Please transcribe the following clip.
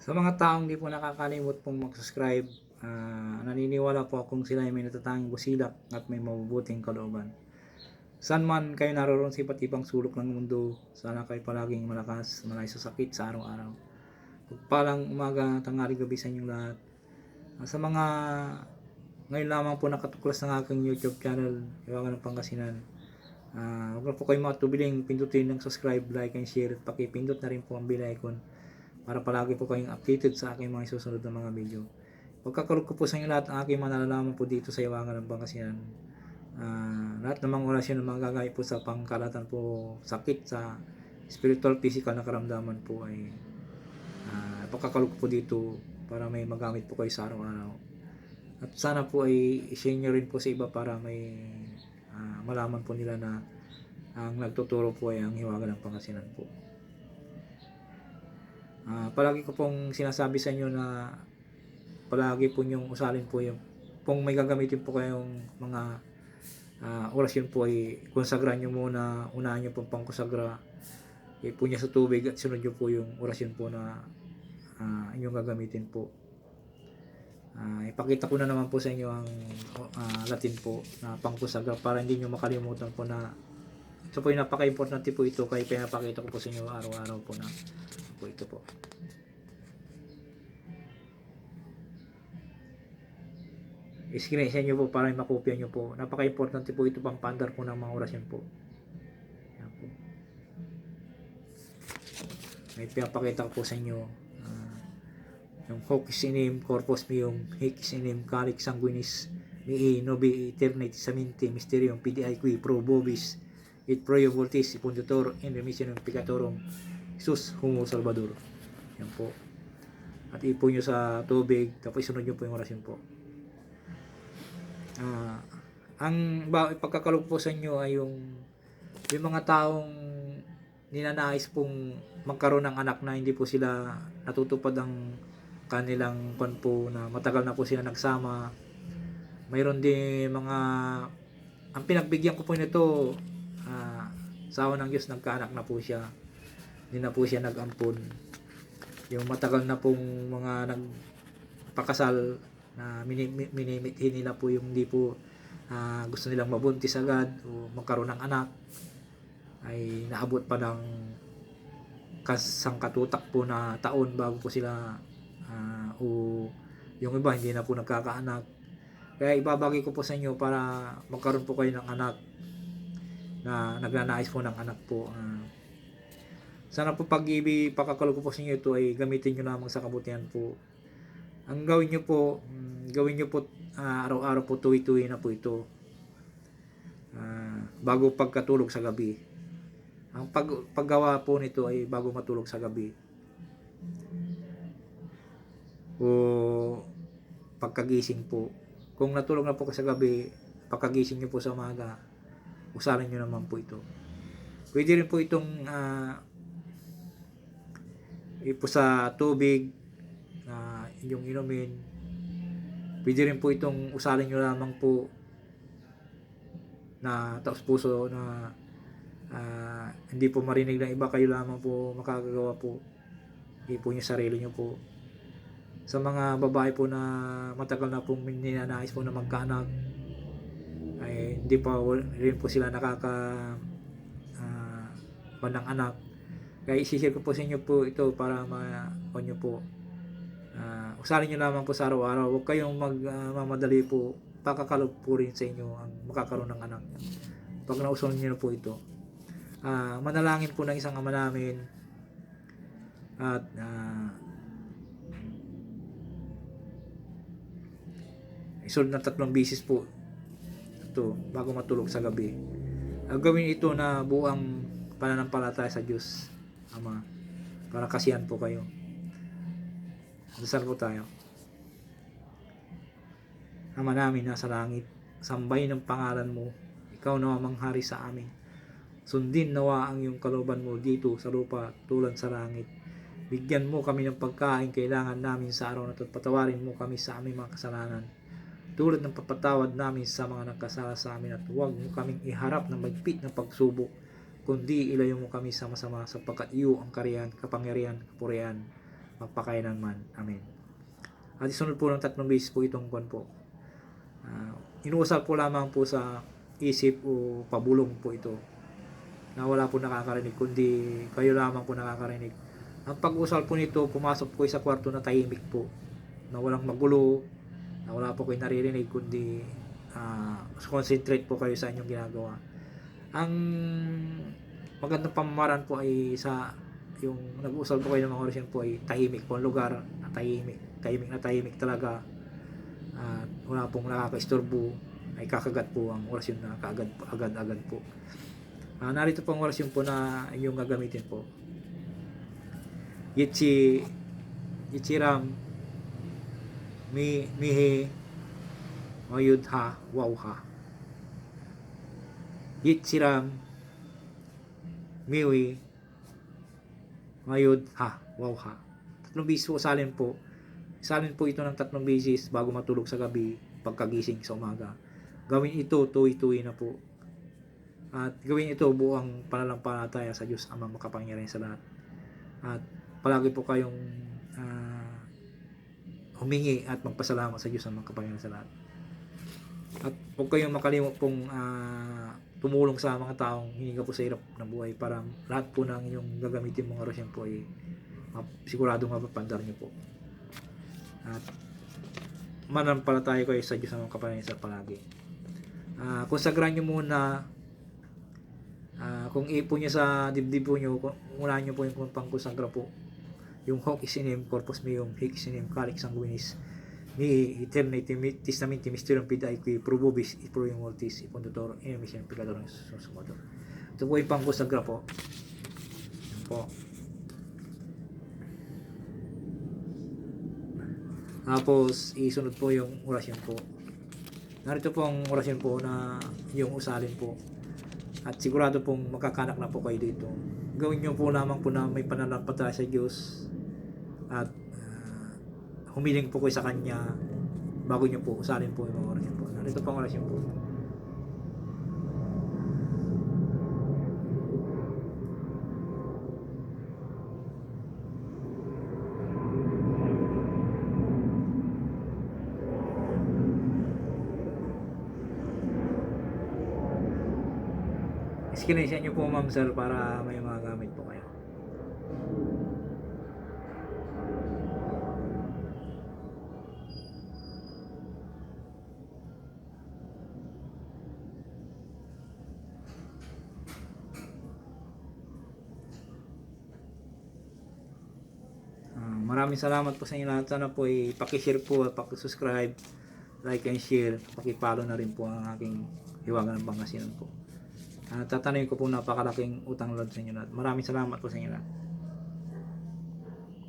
Sa mga taong di po nakakalimot pong mag-subscribe, ah, naniniwala po akong sila ay may natatanging busilak at may mabubuting kalooban. Saan man kayo naroon sa iba't ibang sulok ng mundo, sana kayo palaging malakas, malayo sa sakit sa araw-araw. Pagpalang umaga, tanghali, gabi sa inyong lahat. Ah, sa mga ngayon lamang po nakatuklas ng aking YouTube channel, Iwagan ng Pangasinan. Ah, huwag na po kayo matubiling pindutin ng subscribe, like, and share at pakipindot na rin po ang bell icon para palagi po kayong updated sa aking mga susunod na mga video. Pagkakalog ko po sa inyo lahat ang aking mga po dito sa Iwangan ng Pangasinan. Ah, lahat ng mga orasyon na mga gagawin po sa pangkalatan po sakit sa spiritual, physical na karamdaman po ay uh, pagkakalog ko po dito para may magamit po kayo sa araw-araw. At sana po ay i-share nyo rin po sa iba para may ah, malaman po nila na ang nagtuturo po ay ang hiwaga ng Pangasinan po. Ah, palagi ko pong sinasabi sa inyo na palagi po yung usalin po yung kung may gagamitin po kayong mga ah, orasyon po ay konsagra nyo muna, unahan nyo po pangkonsagra ipo niya sa tubig at sunod nyo po yung orasyon po na ah, inyong gagamitin po. Ah, ipakita ko na naman po sa inyo ang ah, Latin po na pangkonsagra para hindi nyo makalimutan po na ito po yung napaka-importante po ito kaya pinapakita ko po sa inyo araw-araw po na po ito po. I-screenshot nyo po para makopya nyo po. Napaka-importante po ito pang pandar po ng mga orasyon po. Yan po. May pinapakita ko po sa inyo. ah, yung Hocus Enim, Corpus Meum, Hicks Enim, Calix Sanguinis, Mii, Nobi, Eternity, Saminti, Mysterium, PDI Qui, Pro Bobis, It Proio Voltis, Ipundutor, in remission ng Jesus, Humo Salvador. Yan po. At ipo nyo sa tubig, tapos isunod nyo po yung orasyon po. Ah, ang pagkakalog po sa inyo ay yung yung mga taong ninanais pong magkaroon ng anak na hindi po sila natutupad ang kanilang pan po na matagal na po sila nagsama. Mayroon din mga ang pinagbigyan ko po nito ah, sa awa ng Diyos nagkaanak na po siya. Hindi na po siya nag-ampon. Yung matagal na pong mga nagpakasal na mini- minimithi nila po yung hindi po ah, gusto nilang mabuntis agad o magkaroon ng anak ay naabot pa ng kasangkatutak po na taon bago po sila ah, o yung iba hindi na po nagkakaanak kaya ibabagi ko po sa inyo para magkaroon po kayo ng anak na nagnanais po ng anak po Ah, sana po pag-ibig pagkakalog ko po sa inyo ito ay gamitin nyo lamang sa kabutihan po ang gawin nyo po, mm, gawin nyo po ah, araw-araw po tuwi-tuwi na po ito. Ah, bago pagkatulog sa gabi. Ang pag, paggawa po nito ay bago matulog sa gabi. O pagkagising po. Kung natulog na po ka sa gabi, pagkagising nyo po sa umaga, usalan nyo naman po ito. Pwede rin po itong ah, ipo sa tubig, na inyong inumin. Pwede rin po itong usalin nyo lamang po na taos puso na ah, hindi po marinig ng iba. Kayo lamang po makakagawa po. Hindi po sarili nyo po. Sa mga babae po na matagal na pong ninanais po na magkaanak ay hindi pa rin po sila nakaka ah, ng anak kaya isishare ko po sa inyo po ito para ma nyo po Ah, usarin nyo lamang po sa araw-araw. Huwag kayong magmamadali po. Pakakalog po rin sa inyo ang makakaroon ng anak. Pag nausun nyo na po ito. Ah, manalangin po ng isang ama namin. At ah, isunod na tatlong bisis po ito bago matulog sa gabi. Ah, gawin ito na buang pananampalataya sa Diyos. Ama. Para kasiyan po kayo. Dasal po tayo. Ama namin nasa langit, sambay ng pangalan mo. Ikaw nawa manghari sa amin. Sundin nawa ang iyong kaloban mo dito sa lupa tulad sa langit. Bigyan mo kami ng pagkain kailangan namin sa araw na ito. at Patawarin mo kami sa aming mga kasalanan. Tulad ng papatawad namin sa mga nagkasala sa amin at huwag mo kaming iharap ng magpit na pagsubok kundi ilayo mo kami sa masama sapagkat iyo ang kariyan, kapangyarihan, kapurihan magpakailanman. Amen. At isunod po ng tatlong beses po itong kwan po. Ah, inuusap po lamang po sa isip o pabulong po ito na wala po nakakarinig kundi kayo lamang po nakakarinig. Ang pag-usal po nito, pumasok po sa kwarto na tahimik po na walang magulo, na wala po kayo naririnig kundi ah, concentrate po kayo sa inyong ginagawa. Ang magandang pamamaraan po ay sa yung nag-usal po kayo ng mga orasyon po ay tahimik po ang lugar na tahimik tahimik na tahimik talaga. At wala pong nakakaistorbo ay kakagat po ang orasyon na kaagad agad agad po. Ah, narito po ang orasyon po na inyong gagamitin po. Yichi Yichiram Mi Mihi Mayudha Wauha. Yichiram Miwi. Mayud ha wow ha. Tatlong beses po salin po salin po ito ng tatlong beses bago matulog sa gabi pagkagising sa umaga. Gawin ito tuwi-tuwi na po. At gawin ito buong pananampalataya sa Diyos Amang makapangyarihan sa lahat. At palagi po kayong ah, humingi at magpasalamat sa Diyos Amang makapangyarihan sa lahat. At huwag kayong makalimot pong ah, tumulong sa mga taong hininga po sa hirap ng buhay para lahat po ng inyong gagamitin mga orasyon po ay sigurado mapapandar nyo po. At manampalataya kayo sa Diyos ng kapangyarihan sa palagi. Ah, konsagran nyo muna ah, kung ipo nyo sa dibdib po nyo, unahin nyo po yung pangkonsagra po. Yung hoc is in him, corpus meum, hic is in him, calix sanguinis, ni eternity testamenti mysterium pida qui probobis i pro mortis i condutor in mission peccator susumotor ito po yung pangkusagra po. Yan po. Tapos isunod po yung orasyon po. Narito po ang orasyon po na yung usalin po. At sigurado pong makakanak na po kayo dito gawin nyo po lamang po na may pananampalataya sa Diyos at ah, humiling po kayo sa Kanya bago nyo po usalin po yung mga orasyon po. Narito po ang orasyon po. Screenshot nyo po ma'am sir para may mga gamit po kayo. Maraming salamat po sa inyo lahat. Sana po ay pakishare po at pakisubscribe, like and share. Pakipalo na rin po ang aking hiwaga ng Pangasinan po. Uh, tatanungin ko po napakalaking utang loob sa inyo lahat. Maraming salamat po sa inyo lahat.